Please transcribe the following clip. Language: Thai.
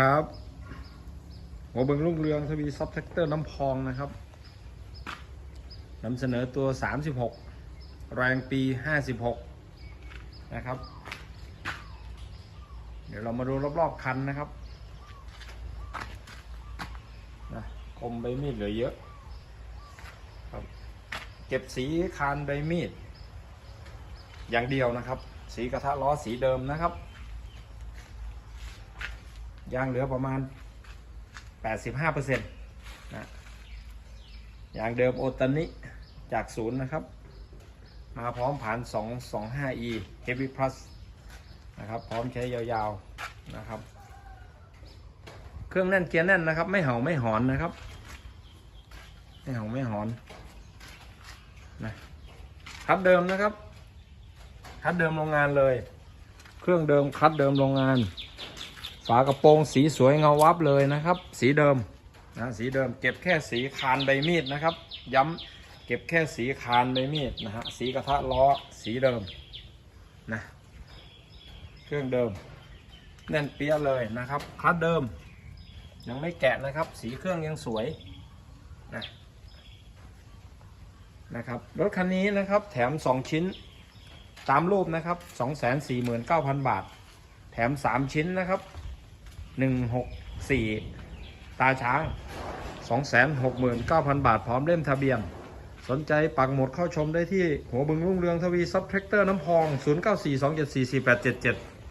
ครับหัวเบิงรุ่งเรืองทวีซับแท็กเตอร์น้ำพองนะครับนำเสนอตัว 36 แรงปี 56 นะครับ เดี๋ยวเรามาดูรอบๆคันนะครับนะคมใบมีดเหลือเยอะครับเก็บสีคานใบมีด อย่างเดียวนะครับ สีกระทะล้อสีเดิมนะครับ ยางเหลือประมาณ 85%นะยางเดิมโอตานิจากศูนย์นะครับ มาพร้อมผ่าน 225e Heavy Plus นะครับ พร้อมใช้ยาวๆนะครับ เครื่องแน่นเกียร์แน่นนะครับ ไม่เห่าไม่หอนนะครับ ไม่เห่าไม่หอนนะคัดเดิมนะครับ คัดเดิมโรงงานเลย เครื่องเดิมคัดเดิมโรงงาน ฝากระโปรงสีสวยเงาวับเลยนะครับ สีเดิมนะสีเดิมเก็บแค่สีคานใบมีดนะครับ ย้ำเก็บแค่สีคานใบมีดนะฮะสีกระทะล้อสีเดิมนะเครื่องเดิมแน่นเปี้ยเลยนะครับคัดเดิม ยังไม่แกะนะครับ สีเครื่องยังสวยนะนะครับรถคันนี้นะครับแถม 2 ชิ้นตามรูปนะครับ 249,000 บาท แถม 3 ชิ้นนะครับ 164ตาช้าง269,000บาทพร้อมเล่มทะเบียน สนใจปักหมดเข้าชมได้ที่หัวบึงรุ่งเรืองทวีซับแทรกเตอร์น้ำพอง 0942744877